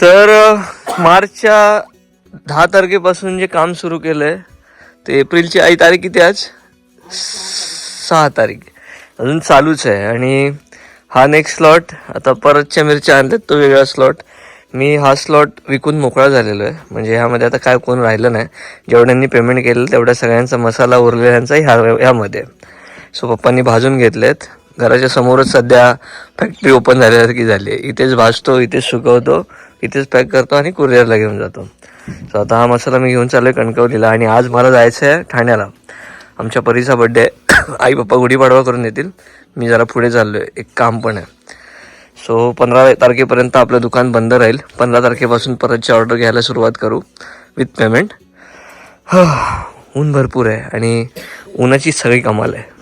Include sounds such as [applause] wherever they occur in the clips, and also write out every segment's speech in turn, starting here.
तर मार्चच्या दहा तारखेपासून जे काम सुरू केलं आहे ते एप्रिलची आई तारीख किती आज? सहा तारीख. अजून चालूच आहे आणि हा नेक्स्ट स्लॉट आता परतच्या मिरच्या आणतात तो वेगळा स्लॉट मी हा स्लॉट विकून मोकळा झालेलो आहे. म्हणजे ह्यामध्ये आता काय कोण राहिलं नाही. जेवढ्यांनी पेमेंट केलं तेवढ्या सगळ्यांचा मसाला उरलेल्यांचाही ह्या ह्यामध्ये सो पप्पांनी भाजून घेतलेत. घराच्या समोरच सध्या फॅक्टरी ओपन झाल्यासारखी झाली आहे. इथेच भाजतो इथेच सुकवतो इथेच पॅक करतो आणि कुरिअरला घेऊन जातो. सो आता हा मसाला मी घेऊन चाललो आहे कणकवलीला आणि आज मला जायचं आहे ठाण्याला. आमच्या परीचा बड्डे आहे. [coughs] आई पप्पा गुढीपाडवा करून देतील. मी जरा पुढे चाललो आहे एक काम पण आहे. सो पंधरा तारखेपर्यंत आपलं दुकान बंद राहील. पंधरा तारखेपासून परतची ऑर्डर घ्यायला सुरुवात करू विथ पेमेंट [sighs] ऊन भरपूर आहे आणि उन्हाची सगळी कमाल आहे.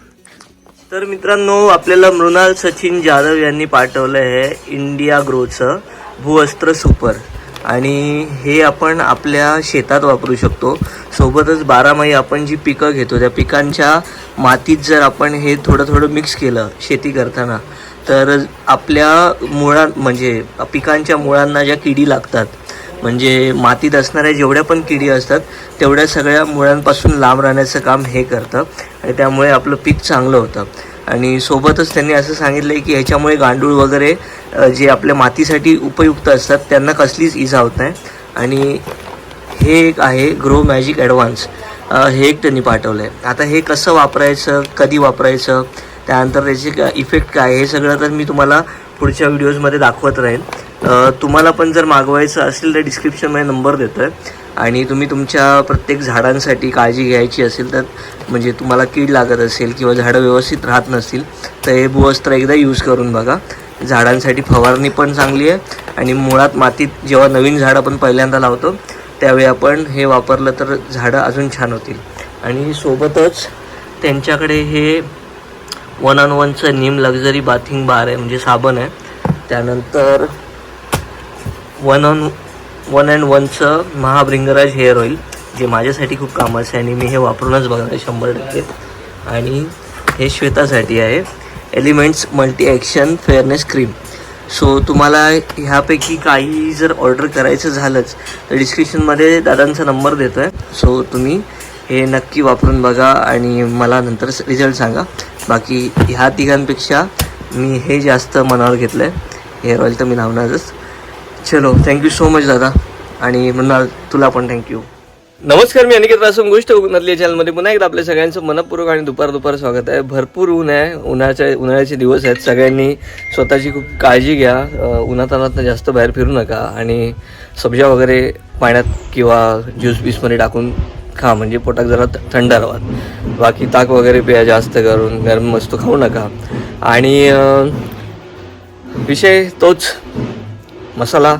तर मित्रांनो आपल्याला मृणाल सचिन जाधव यांनी पाठवलं आहे इंडिया ग्रोचं भूवस्त्र सुपर. आणि हे आपण आपल्या शेतात वापरू शकतो. सोबतच बारामाही आपण जी पिकं घेतो त्या पिकांच्या मातीत जर आपण हे थोडं थोडं मिक्स केलं शेती करताना तर आपल्या मुळां म्हणजे पिकांच्या मुळांना ज्या किडी लागतात म्हणजे मातीत असणाऱ्या जेवढ्या पण किडी असतात तेवढ्या सगळ्या मुळांपासून लांब राहण्याचं काम हे करतं. आणि त्यामुळे आपलं पीक चांगलं होतं. आणि सोबतच त्यांनी असं सांगितलं आहे की ह्याच्यामुळे गांडूळ वगैरे जे आपल्या मातीसाठी उपयुक्त असतात त्यांना कसलीच इजा होत नाही. आणि हे एक आहे ग्रो मॅजिक ॲडव्हान्स. हे एक त्यांनी पाठवलं आहे आता हे कसं वापरायचं कधी वापरायचं त्यानंतर त्याचे काय इफेक्ट काय हे सगळं तर मी तुम्हाला पुढच्या व्हिडिओजमध्ये दाखवत राहीन. तुम्हाला पण जर मागवायचं असेल तर डिस्क्रिप्शनमध्ये नंबर देतो आहे आणि तुम्ही तुमच्या प्रत्येक झाडांसाठी काळजी घ्यायची असेल तर म्हणजे तुम्हाला कीड लागत असेल किंवा झाडं व्यवस्थित राहत नसतील तर हे भूवस्त्र एकदा यूज करून बघा. झाडांसाठी फवारणी पण चांगली आहे. आणि मुळात मातीत जेव्हा नवीन झाड आपण पहिल्यांदा लावतो त्यावेळी आपण हे वापरलं तर झाडं अजून छान होतील. आणि सोबतच त्यांच्याकडे हे वन ऑन वनचं नीम लक्झरी बाथिंग बार आहे म्हणजे साबण आहे. त्यानंतर वन ऑन वन अँड वनचं महाभृंगराज हेअर ऑइल जे माझ्यासाठी खूप कामाचं आहे आणि मी हे वापरूनच बघणार आहे शंभर टक्के. आणि हे श्वेतासाठी आहे. Elements multi action fairness cream so तुम्हाला ह्यापैकी काही जर ऑर्डर करायचं झालंच तर डिस्क्रिप्शनमध्ये दादांचा नंबर देतो आहे सो तुम्ही हे नक्की वापरून बघा आणि मला नंतर रिझल्ट सांगा. बाकी ह्या तिघांपेक्षा मी हे जास्त मनावर घेतलं आहे हेअर ऑइल तर मी लावणारच. चलो थँक्यू सो मच दादा. आणि मृणाल तुला पण थँक्यू नमस्कार मी अनिकेत रासम गोष्ट कोकणातली चॅनलमध्ये पुन्हा एकदा आपल्या सगळ्यांचं मनपूर्वक आणि दुपार दुपार स्वागत आहे. भरपूर ऊन आहे. उन्हाच्या उन्हाळ्याचे दिवस आहेत. सगळ्यांनी स्वतःची खूप काळजी घ्या. उन्हातानात जास्त बाहेर फिरू नका आणि सब्जा वगैरे पाण्यात किंवा ज्यूस बीसमध्ये टाकून खा. म्हणजे पोटात जरा थंड राहावं. बाकी ताक वगैरे पिया जास्त करून. गरम वस्तू खाऊ नका. आणि विषय तोच. मसाला.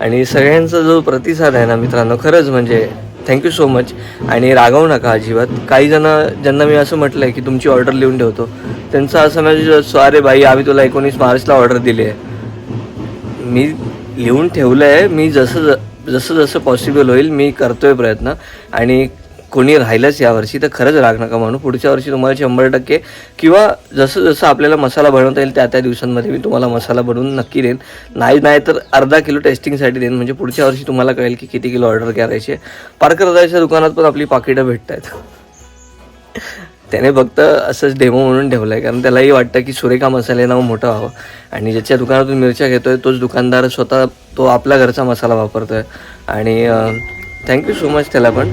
आणि सगळ्यांचा जो प्रतिसाद आहे ना मित्रांनो खरंच म्हणजे थँक्यू सो मच आणि रागवू नका अजिबात. काही जण ज्यांना मी असं म्हटलं आहे की तुमची ऑर्डर लिहून ठेवतो त्यांचं असं मेसेज असतो अरे भाई आम्ही तुला एकोणीस मार्चला ऑर्डर दिली आहे मी लिहून ठेवलं आहे मी जसं ज- जसं जसं पॉसिबल होईल मी करतो आहे प्रयत्न. आणि कोणी राहिलंच यावर्षी तर खरंच राग नका म्हणू पुढच्या वर्षी तुम्हाला शंभर टक्के किंवा जसं जसं आपल्याला मसाला बनवता येईल त्या त्या दिवसांमध्ये मी तुम्हाला मसाला बनवून नक्की देईन. नाही नाही तर अर्धा किलो टेस्टिंगसाठी देईन. म्हणजे पुढच्या वर्षी तुम्हाला कळेल की किती किलो ऑर्डर करायची आहे. पारकर दादाच्या दुकानात पण आपली पाकिटं भेटत आहेत त्याने फक्त असंच डेमो म्हणून ठेवलं आहे कारण त्यालाही वाटतं की सुरेखा मसाले नाव मोठं व्हावं. आणि ज्याच्या दुकानातून मिरच्या घेतोय तोच दुकानदार स्वतः तो आपला घरचा मसाला वापरतोय. आणि थँक्यू सो मच त्याला पण.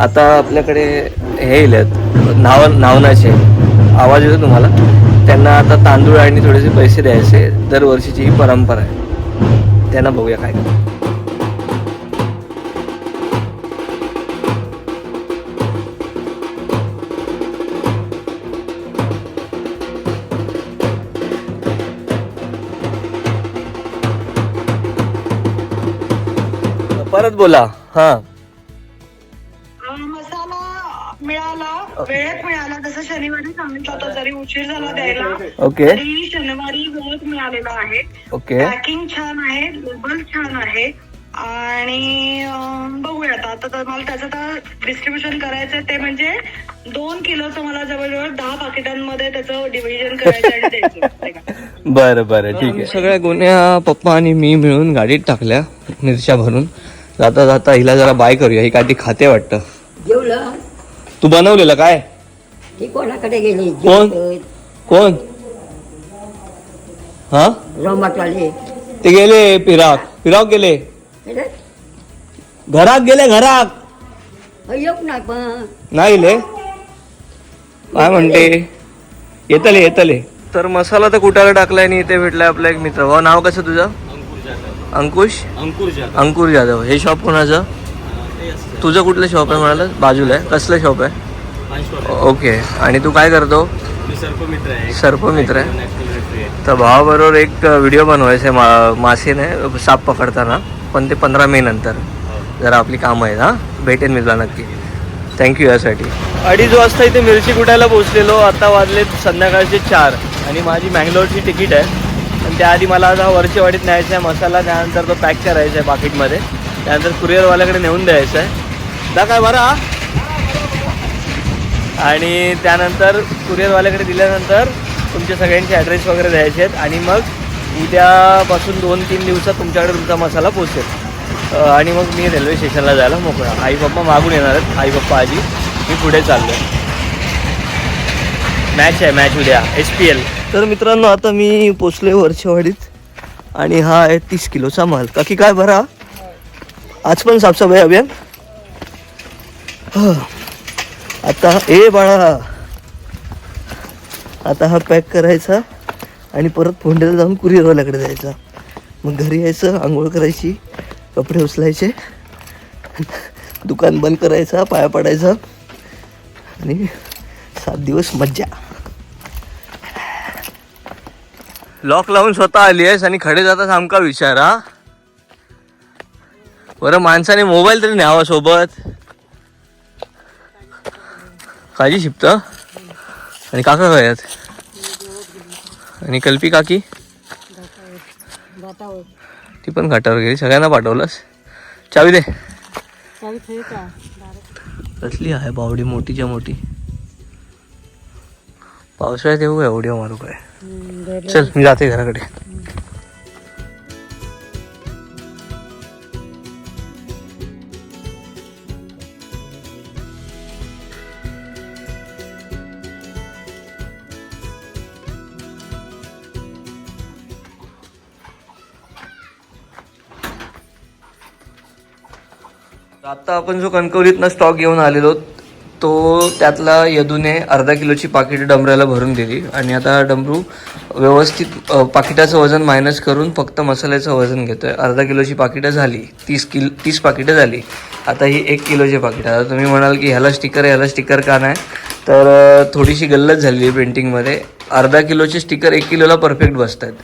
आता आपल्याकडे हे येईल नाव नावनाचे आवाज येतो तुम्हाला. त्यांना आता तांदूळ आणि थोडेसे पैसे द्यायचे. दरवर्षीची ही परंपरा आहे. त्यांना बघूया काय परत बोला. हां. वेळेत मिळाला जसं शनिवारी सांगितलं होतं जरी उशीर झाला द्यायला ओके तरी शनिवारी वेळेत मिळालेला आहे. ओके पॅकिंग छान आहे लेबल छान आहे. आणि अं, बघूया आता. आता तर मला त्याचं तर डिस्ट्रीब्युशन करायचं ते म्हणजे दोन किलोचं मला जवळजवळ दहा पाकिटांमध्ये त्याचं डिव्हिजन करायचं आणि द्यायचं प्रत्येकाला. [laughs] बरं बरं ठीक आहे. सगळ्या गुन्ह्या पप्पा आणि मी मिळून गाडीत टाकल्या मिरच्या भरून. जाता जाता हिला जरा बाय करूया. ही काय ती खाते वाटतं. जेवलं? तू बनवलेलं काय? ती कोणाकडे गेली? कोण? कोण? हा? रोमाटवाले ते गेले पिराक पिराक गेले? घरात गेले घरात? येऊ नाही पण. नाही गेले काय म्हणते? येतले येतले. तर मसाला तर कुठाला टाकलाय आणि इथे भेटलाय आपला एक मित्र. भाऊ नाव कसं तुझं? अंकुश? अंकुर जाधव. अंकुर जाधव. हे शॉप कोणाचं? तुझं कुठलं शॉप आहे म्हणाला? बाजूला आहे. कसलं शॉप आहे? ओके. आणि तू काय करतो? सर्पमित्र आहे. सर्पमित्र आहे. तर भावाबरोबर एक व्हिडिओ बनवायचा आहे मा मासेने. साप पकडताना. पण ते पंधरा मे नंतर. जरा आपली कामं आहेत हां? भेटेन मी तुला नक्की. थँक्यू यासाठी. अडीच वाजता इथे मिरची कुटायला पोहोचलेलो. आता वाजले संध्याकाळचे चार. आणि माझी मँगलोरची तिकीट आहे. पण त्याआधी मला हा वरचेवाडीत न्यायचा आहे. मसाला त्यानंतर तो पॅक करायचा आहे पाकिटमध्ये. त्यानंतर कुरिअरवाल्याकडे नेऊन द्यायचं आहे. दा काय बरा आणि त्यानंतर कुरिअरवाल्याकडे दिल्यानंतर तुमच्या सगळ्यांचे ॲड्रेस वगैरे द्यायचे आहेत. आणि मग उद्यापासून दोन तीन दिवसात तुमच्याकडे तुमचा मसाला पोचेल आणि मग मी रेल्वे स्टेशनला जायला मोकळा. आई पप्पा मागून येणार आहेत. आई पप्पा आजी मी पुढे चाललो आहे मॅच आहे मॅच उद्या. एस पी एल तर मित्रांनो आता मी पोचले वर्षवाडीत आणि हा आहे तीस किलोचा माल. काकी काय बरा आज पण साफसफाई अभियान आता ए बाळा. आता हा पॅक करायचा आणि परत फोंड्याला जाऊन कुरिअरवाल्याकडे जायचा. मग घरी यायचं आंघोळ करायची कपडे उचलायचे. दुकान बंद करायचा पाया पडायचा. आणि सात दिवस मज्जा. लॉक लावून स्वतः आली आहेस आणि खडे जाता आमका विचारा. बरं माणसाने मोबाईल तरी न्यावा सोबत. काळजी शिपत आणि काका काय आणि कल्पी काकी? ती पण घाटावर गेली. सगळ्यांना पाठवलंस. चावी दे. कसली आहे बावडी मोठीच्या मोठी? पावसाळ्यात येऊ एवढी मारू काय? चल मी जाते घराकडे. आता आपण जो कणकवलीतनं स्टॉक घेऊन आलेलो तो त्यातला यदूने अर्धा किलोची पाकिटं डमऱ्याला भरून दिली. आणि आता डमरू व्यवस्थित पाकिटाचं वजन मायनस करून फक्त मसाल्याचं वजन घेतो आहे अर्धा किलोची पाकिटं झाली तीस किल तीस पाकिटं झाली. आता ही एक किलोची पाकिटं. आता तुम्ही म्हणाल की ह्याला स्टिकर ह्याला स्टिकर का नाही? तर थोडीशी गल्लत झाली आहे पेंटिंगमध्ये अर्धा किलोचे स्टिकर एक किलोला परफेक्ट बसत आहेत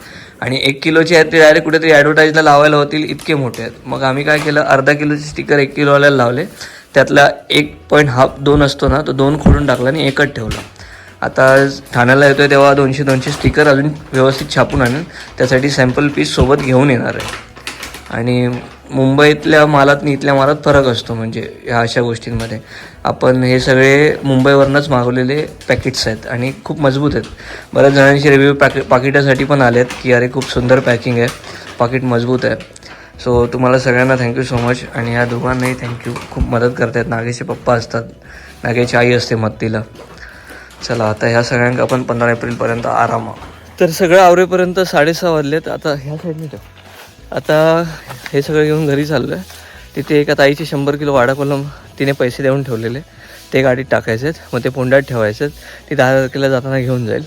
आणि एक किलोचे आहेत ते डायरेक्ट कुठेतरी ॲडव्हर्टाईजला लावायला होतील इतके मोठे आहेत. मग आम्ही काय केलं अर्धा किलोचे स्टिकर एक किलोवाल्याला लावले. त्यातला एक पॉईंट हाफ दोन असतो ना तो दोन खोडून टाकला आणि एकच ठेवला. आता ठाण्याला येतोय तेव्हा दोनशे दोनशे स्टिकर अजून व्यवस्थित छापून आणून. त्यासाठी सॅम्पल पीस सोबत घेऊन येणार आहे. आणि मुंबईतल्या मालात आणि इथल्या मालात फरक असतो म्हणजे ह्या अशा गोष्टींमध्ये. आपण हे सगळे मुंबईवरूनच मागवलेले पॅकेट्स आहेत आणि खूप मजबूत आहेत. बऱ्याच जणांचे रिव्ह्यू पॅके पाकिटासाठी पण आले आहेत की अरे खूप सुंदर पॅकिंग आहे. पाकिट मजबूत आहे. सो तुम्हाला सगळ्यांना थँक्यू सो मच आणि ह्या दोघांनाही थँक्यू खूप मदत करतात नागेचे पप्पा असतात. नागेची आई असते मत्तीला. चला आता ह्या सगळ्यांना आपण पंधरा एप्रिलपर्यंत आराम. तर सगळं आवरेपर्यंत साडेसहा वाजलेत. आता ह्या साईडने आता हे सगळं घेऊन घरी चाललो आहे तिथे एका ताईचे शंभर किलो वाडा कोलम तिने पैसे देऊन ठेवलेले. ते गाडीत टाकायचे आहेत मग ते पोंडात ठेवायचे आहेत ती दहा तारखेला जाताना घेऊन जाईल.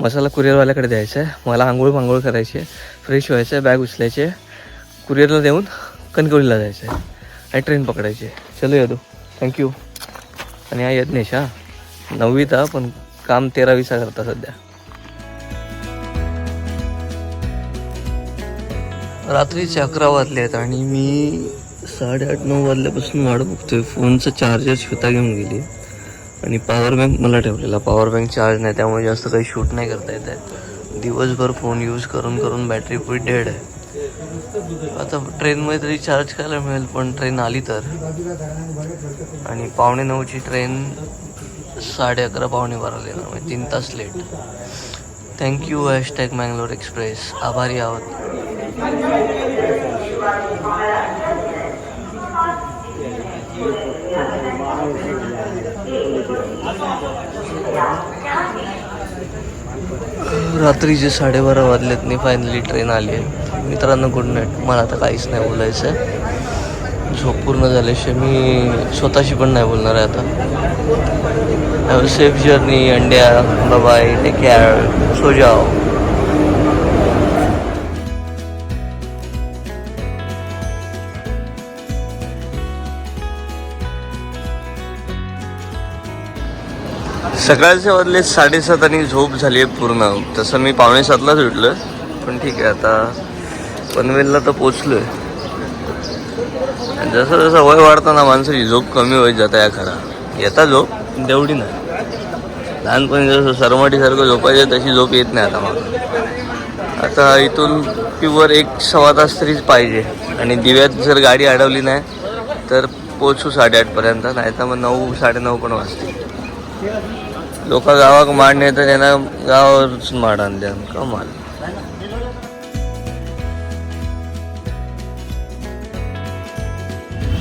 मसाला कुरिअरवाल्याकडे द्यायचा आहे. मला आंघोळ पांघोळ करायची आहे. फ्रेश व्हायचं आहे बॅग उचलायची आहे. कुरिअरला देऊन कणकवलीला जायचं आहे. आणि ट्रेन पकडायची आहे. चलो यादू. थँक्यू आणि हा यज्ञेश हा नववीत हा पण काम तेरा विसा करता सध्या. रात्रीचे अकरा वाजले आहेत आणि मी साडेआठ नऊ वाजल्यापासून वाट बघतोय. फोनचं चार्जर स्वतः घेऊन गेली. आणि पॉवर बँक मला ठेवलेला. पॉवर बँक चार्ज नाही त्यामुळे जास्त काही शूट नाही करता येत आहे. दिवसभर फोन यूज करून करून बॅटरी पुढे डेड आहे. आता ट्रेनमध्ये तरी चार्ज करायला मिळेल पण ट्रेन आली तर. आणि पावणे नऊची ट्रेन साडे अकरा पावणे बाराला येणार म्हणजे तीन तास late thank you hashtag Mangalore express आभारी आहोत. रात्रीचे साडेबारा वाजलेत मी फायनली ट्रेन आली आहे. मित्रांनो गुड नाईट मला आता काहीच नाही बोलायचं आहे. झोप पूर्ण झाल्याशिवाय मी स्वतःशी पण नाही बोलणार आहे आता. Safe journey Andya bye take care so जाओ सकाळचे वाजले साडेसात आणि झोप झाली आहे पूर्ण. तसं मी पावणे सातलाच उठलं पण ठीक आहे आता पनवेलला तर पोचलो आहे जसं जसं वय वाढताना माणसाची झोप कमी होत जाता या खरा. येता झोप? पण तेवढी नाही. लहानपणी जसं सरमाटीसारखं झोपायचं तशी झोप येत नाही आता मला आता इथून प्युअर एक सव्वा तास तरीच पाहिजे. आणि दिव्यात जर गाडी अडवली नाही तर पोचू साडेआठपर्यंत नाही तर मग नऊ साडेनऊ पण वाजते लोक गावाक माड नाही त्यांना गावावरच माड आणल्या कमाल.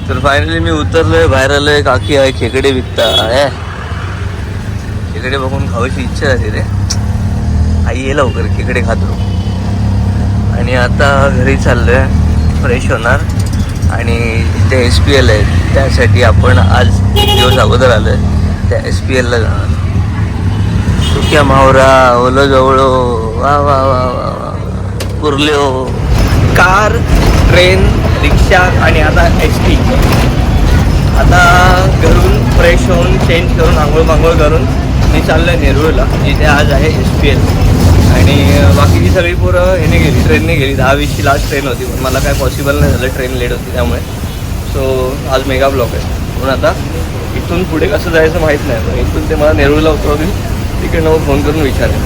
तर फायनली मी उतरलोय बाहेर आलोय. काकी आहे खेकडे विकता. आहे खेकडे बघून खावायची इच्छा झाली रे. आई ये लवकर खेकडे खातो. आणि आता घरी चाललोय. फ्रेश होणार. आणि इथे एस पी एल आहे. त्यासाठी आपण आज एक दिवस अगोदर आलोय. त्या एस पी एलला जाणार. सुक्या मावरा ओलो जवळो वा वा वा वा वा. कुर्ल्यो हो. कार ट्रेन रिक्षा आणि आता एस टी आता घरून फ्रेश होऊन चेंज करून आंघोळ मांघोळ करून मी चाललो आहे नेरूळला जिथे आज आहे एस पी एल आणि बाकीची सगळी पोरं ह्याने गेली ट्रेनने गेली. दहा वीसची लास्ट ट्रेन होती पण मला काय पॉसिबल नाही झालं ट्रेन लेट होती त्यामुळे. सो आज मेगा ब्लॉक आहे. म्हणून आता इथून पुढे कसं जायचं माहीत नाही पण इथून ते मला नेरूळला उतरवतील. तिकडे मग फोन करून विचारेल.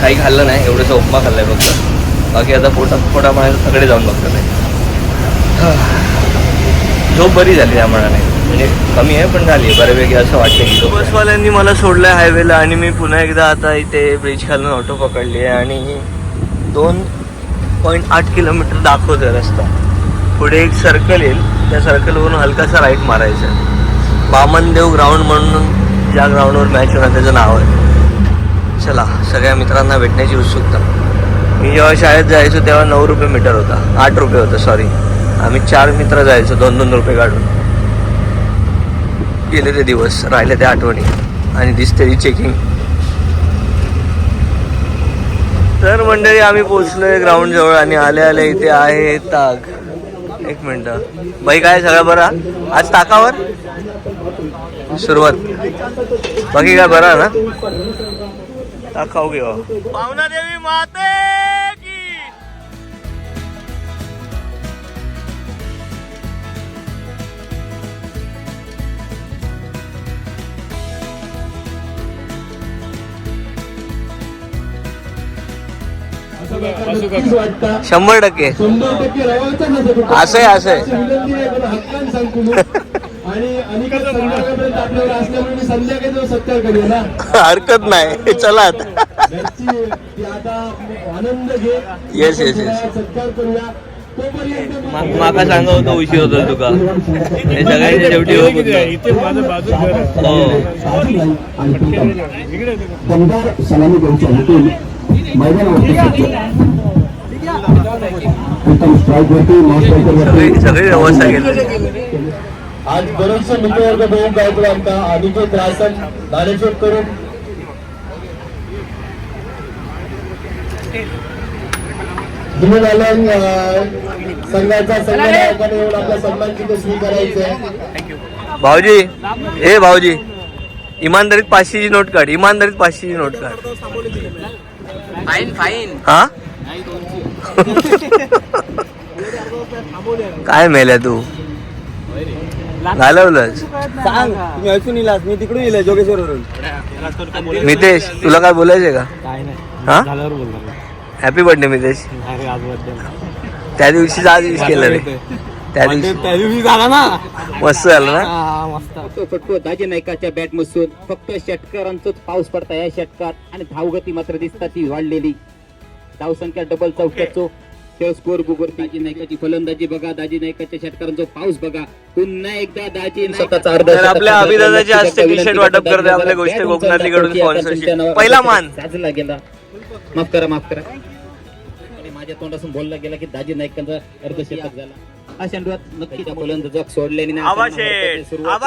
काही खाल्लं नाही एवढंसं उपमा आहे फक्त. बाकी आता पोटा पोटा पाण्यात सगळे जाऊन बघतात आहे. [sighs] झोप बरी झाली त्या मनाने. म्हणजे कमी आहे पण झाली आहे. बऱ्यापैकी असं वाटलं की बसवाल्यांनी मला सोडलं हायवेला आणि मी पुन्हा एकदा आता इथे ब्रिज खालून ऑटो पकडली आहे आणि दोन पॉईंट आठ किलोमीटर दाखवतोय रस्ता. पुढे एक सर्कल येईल. त्या सर्कलवरून हलकासा राईट मारायचा बामनदेव ग्राउंड म्हणून ज्या ग्राउंडवर मॅच होणार त्याचं नाव आहे. चला सगळ्या मित्रांना भेटण्याची उत्सुकता. मी जेव्हा शाळेत जायचो तेव्हा नऊ रुपये मीटर होता. आठ रुपये होतं सॉरी आम्ही चार मित्र जायचो दोन दोन रुपये काढून. गेले ते दिवस राहिले ते आठवणी. आणि दिसते ती चेकिंग तर मंडळी आम्ही पोचलोय ग्राउंड जवळ आणि आले आले इथे आहे ताक. एक मिनटं. बाई काय सगळं बरं? आज ताकावर? सुरुवात. बाकी काय बरा ना? खाऊ घेऊ पावना देवी माते की! शंभर टक्के. असं आहे असं आहे. [laughs] आपल्यावर असल्यामुळे मी संध्याकाळी सत्कार करूया ना हरकत नाही. चला आता. ती आता आनंद घे. Yes, yes, yes. सत्कार करूया. तोपर्यंत माका सांगा होतं उशीर होतो तुका. हे सगळ्यांच्या शेवटी हो बोलतो. हो. दमदार सलामी द्यायच्या हेतून मैदानावरती उत्तम स्ट्राईकवरती सगळी सगळी व्यवस्था केली. आज बरेचसे मित्रवर्ग मिळून जायचो आमका जे रासन दानेश्वर करून. जिम्मेदार संघाचा संघनायकाने येऊन आपला सन्मान तिथे स्वीकारायचा आहे. भाऊजी हे भाऊजी इमानदारीत पाचशेची नोट काढ इमानदारीत पाचशेची नोट काढ. फाईन फाईन हा? [laughs] काय मेल्या तू? घालवलंच सांग. तुम्ही ऐकून येलास मी तिकडून येईल जोगेश्वरवरून. मितेश तुला काय बोलायचंय का? काय नाही. हा? Happy birthday Mitesh. अरे आज बद्दल त्या दिवशी आज विश केलं रे त्या दिवशी. त्या दिवशी झाला ना? मस्त झालं ना? हा, मस्त. फटको दाजी नायकाच्या बॅट मसून फक्त षटकारांचाच पाऊस पडता या षटकार आणि धावगती मात्र दिसतात ती वाढलेली. धावसंख्या डबल चौक्याचो खेळ स्कोर गुगोर दाजी नायकाची फलंदाजी बघा दाजी नायकाच्या षटकारांचा पाऊस बघा. पुन्हा एकदा दाजी स्वतःचा अर्धा आपल्या अभिदादाच्या हस्ते टी-शर्ट वाटप करते आपल्या गोष्ट कोकणातलीकडून sponsorship. पहिला मान. साजला गेला माफ करा माफ करा. आणि माझ्या तोंडातून बोलला गेला की दाजी नायकांचा अर्धशतक झाला. नक्की त्या सोडल्याने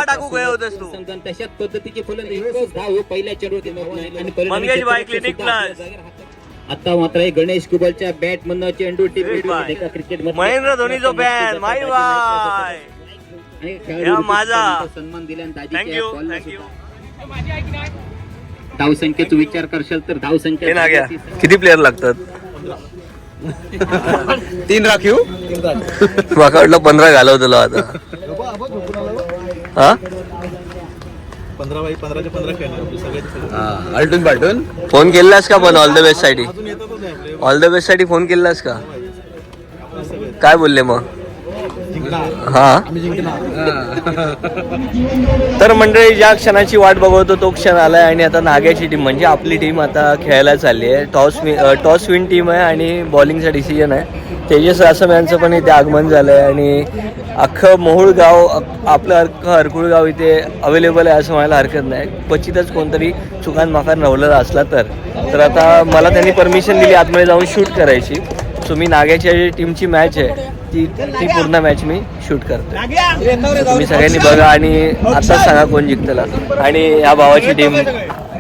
टाकू गये होतेस तू. तशाच पद्धतीची फलंदाजी. धाव हो पहिल्या चेंडूवर आणि मंगेश बाई, क्षेत्ररक्षक clinic आता मात्र हे गणेश कुबलच्या बॅट मधनं चेंडू टिपी बाय. क्रिकेट महेंद्र धोनीचो fan, माई बाय. या माझा. सन्मान दिला आणि Thank दाजीच्या you, बॉलला thank you. सुद्धा. धावसंख्येचा विचार करशाल तर हे धावसंख्या ना घ्या किती प्लेअर लागतात [laughs] तीन राखीव [laughs] वाटलं पंधरा घालवतलो आता हा पंधरा बाई पंधराचे पंधरा खेळणार सगळे. आलटून पालटून फोन केलास का पण? ऑल द बेस्टसाठी ऑल द बेस्टसाठी फोन केलास का? काय बोलले मग? हा? तर मंडळी ज्या क्षणाची वाट बघवतो तो क्षण आलाय आणि आता नाग्याची टीम म्हणजे आपली टीम आता खेळायला चालली आहे. टॉस टॉस विन टीम आहे आणि बॉलिंगचा डिसिजन आहे. तेजस रासम यांचं पण इथे आगमन झालं आहे आणि अख्खं मोहोळ गाव आपलं अख्खं हरकुळ गाव इथे अवेलेबल आहे असं म्हणायला हरकत नाही. क्वचितच कोणतरी चुकान माकार नवलेला असला तर. तर आता मला त्यांनी परमिशन दिली आतमध्ये जाऊन शूट करायची. सो मी नाग्याच्या जी टीमची मॅच आहे. ती ती पूर्ण मॅच मी शूट करतो तुम्ही सगळ्यांनी बघा आणि आताच सांगा कोण जिंकतला. आणि या भावाची टीम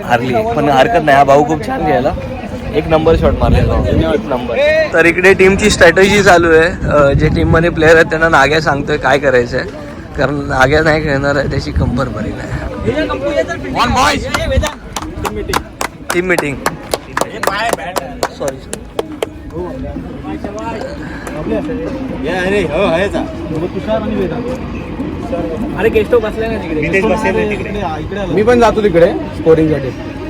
हारली. पण हरकत नाही हा भाऊ खूप छान गेला एक नंबर शॉट मारलेला एक नंबर तर इकडे टीमची स्ट्रॅटेजी चालू आहे. जे टीममध्ये प्लेअर आहेत त्यांना नाग्या सांगतोय काय करायचं आहे. कारण नाग्या नाही खेळणार आहे त्याची कंबर बरी नाही टीम मिटिंग सॉरी मी पण जातो तिकडे. स्कोरिंगसाठी आहे, आहे, लक्षात आहे.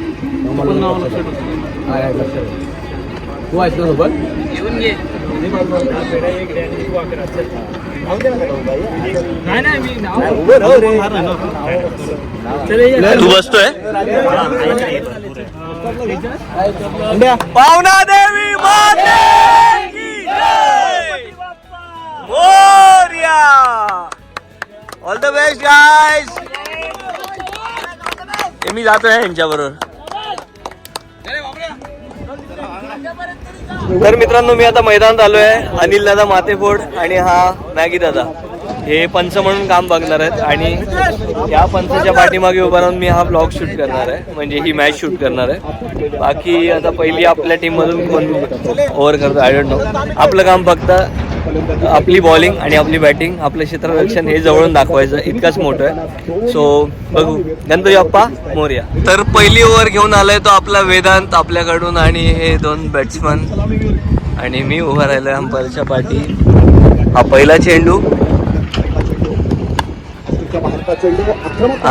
तू आहेस ना सोबत? बसतोय? इंडिया. पावना देवी माते की जय! मोरया! ऑल द बेस्ट गाईज मी जातोय यांच्या तर मित्रांनो मी आता मैदानात आहे अनिल दादा मातेफोड आणि हा मॅगी दादा. हे पंच म्हणून काम बघणार आहेत आणि या पंचाच्या पाठीमागे उभा राहून मी हा ब्लॉग शूट करणार आहे. म्हणजे ही मॅच शूट करणार आहे. बाकी आता पहिली आपल्या टीम मधून कोण ओव्हर करतो आय डोंट नो आपलं काम फक्त आपली बॉलिंग आणि आपली बॅटिंग आपलं क्षेत्ररक्षण हे जवळून दाखवायचं. इतकंच मोठं आहे. सो बघू. गणपती बाप्पा मोर्या. तर पहिली ओव्हर घेऊन आलाय तो आपला वेदांत आपल्याकडून आणि हे दोन बॅट्समन आणि मी उभा राहिलोय अंपायरच्या पाठी. हा पहिला चेंडू.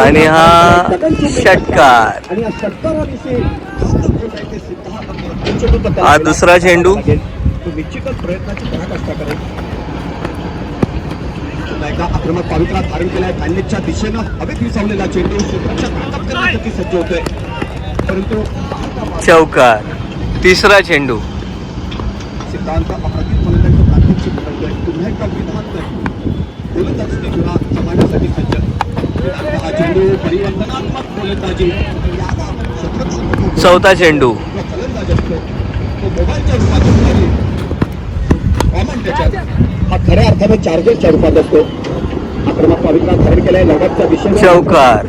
आणि हा षटकार. हा दुसरा चेंडू. आक्रमक पावित्रा धारण केलाय फॅनलिकच्या दिशेनं हवेत विसावलेला चेंडू सूत्राच्या ताकद करण्यासाठी सज्ज होतोय परंतु चौकार. तिसरा चेंडू. सिद्धांत अप्रतिम फलंदाजी ताकदीची पकडतोय पुन्हा एकदा विधान जुना समाजासाठी सज्ज. हा चेंडू परिवर्तनात्मक शतक चौथा चेंडू मोबाईलच्या रूपात कॉमन त्याच्यात. हा खऱ्या अर्थाने चार्जरच्या रूपात असतो. आक्रमक पवित्रा धारण केलाय. लगातच्या दिशेने चौकार.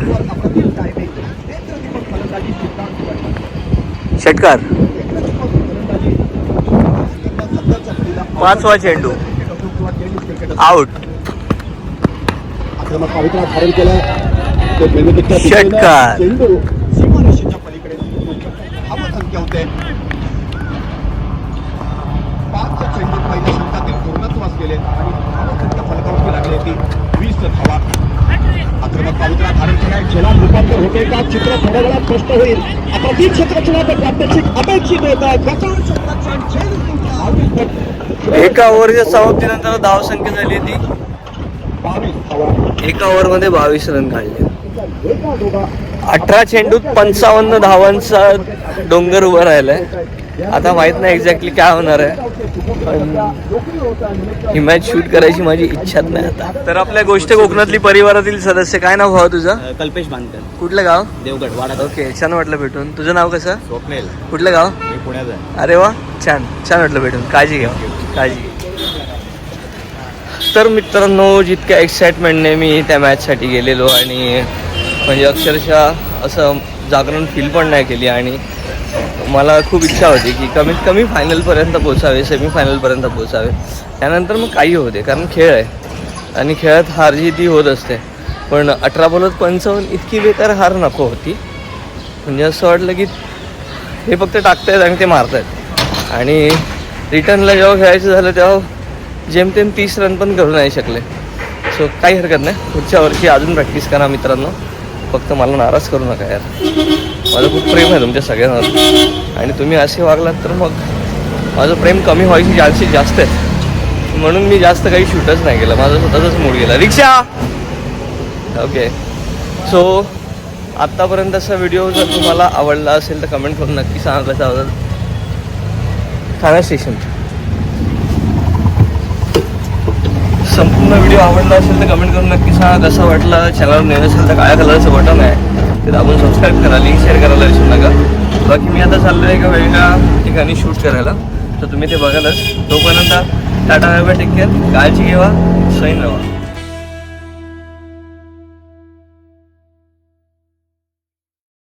षटकार. पाचवा चेंडू. आउट षटकार. होते. का? चित्र थोड्या वेळात स्पष्ट होईल. अप्रतिम क्षेत्ररक्षणाचं प्रात्यक्षिक अपेक्षित होत आहे. एका ओव्हरच्या समाप्तीनंतर धावसंख्या झाली ती एका ओव्हरमध्ये बावीस रन काढले. अठरा चेंडूत पंचावन्न धावांचा डोंगर उभा राहिलाय. आता माहीत नाही एक्झॅक्टली काय होणार आहे. पण ही मॅच शूट करायची माझी इच्छाच नाही आता. तर आपल्या गोष्ट कोकणातली परिवारातील सदस्य काय नाव भावा तुझं? कल्पेश बांधकर. कुठलं गाव? देवगड वाडा ओके छान वाटलं भेटून. तुझं नाव कसं? स्वप्नेल. कुठलं गाव? मी पुण्याचा आहे. अरे वा छान. छान वाटलं भेटून. काळजी घ्या. काळजी तर मित्रांनो जितक्या एक्साइटमेंटने मी त्या मॅचसाठी गेलेलो आणि म्हणजे अक्षरशः असं जागरण फील पण नाही केली आणि मला खूप इच्छा होती की कमीत कमी फायनलपर्यंत पोचावे सेमीफायनलपर्यंत पोचावे त्यानंतर मग काही होते कारण खेळ आहे. आणि खेळात हार जी ती होत असते. पण अठरा बॉलत पंचावन्न इतकी बेकार हार नको होती. म्हणजे असं वाटलं की हे फक्त टाकतायत आणि ते मारतायत. आणि रिटर्नला जेव्हा खेळायचं झालं तेव्हा जेमतेम तीस रन पण करू नाही शकले. सो काही हरकत नाही. पुढच्या वर्षी अजून प्रॅक्टिस करा मित्रांनो. फक्त मला नाराज करू नका यार. माझं खूप प्रेम आहे तुमच्या सगळ्यांवर. आणि तुम्ही असे वागलात तर मग माझं प्रेम कमी व्हायची चान्सेस जास्त आहेत म्हणून मी जास्त काही शूटच नाही केलं. माझा स्वतःचाच मूड गेला. रिक्षा! ओके सो आत्तापर्यंतचा व्हिडिओ जर तुम्हाला आवडला असेल तर कमेंट करून नक्की सांगा कसा आवडत ठाणे स्टेशन संपूर्ण व्हिडिओ आवडला असेल तर कमेंट करून नक्की सांगा कसा वाटला. चॅनल नवीन असेल तर काळ्या कलरचं बटन आहे. ते दाबून सबस्क्राईब करा लिंक शेअर करायला विसरू नका. बाकी मी आता चाललो आहे एका वेगळ्या ठिकाणी शूट करायला. तर तुम्ही ते बघालच. तोपर्यंत टाटा बाय टेक केअर काळजी घेवा. सैन राहा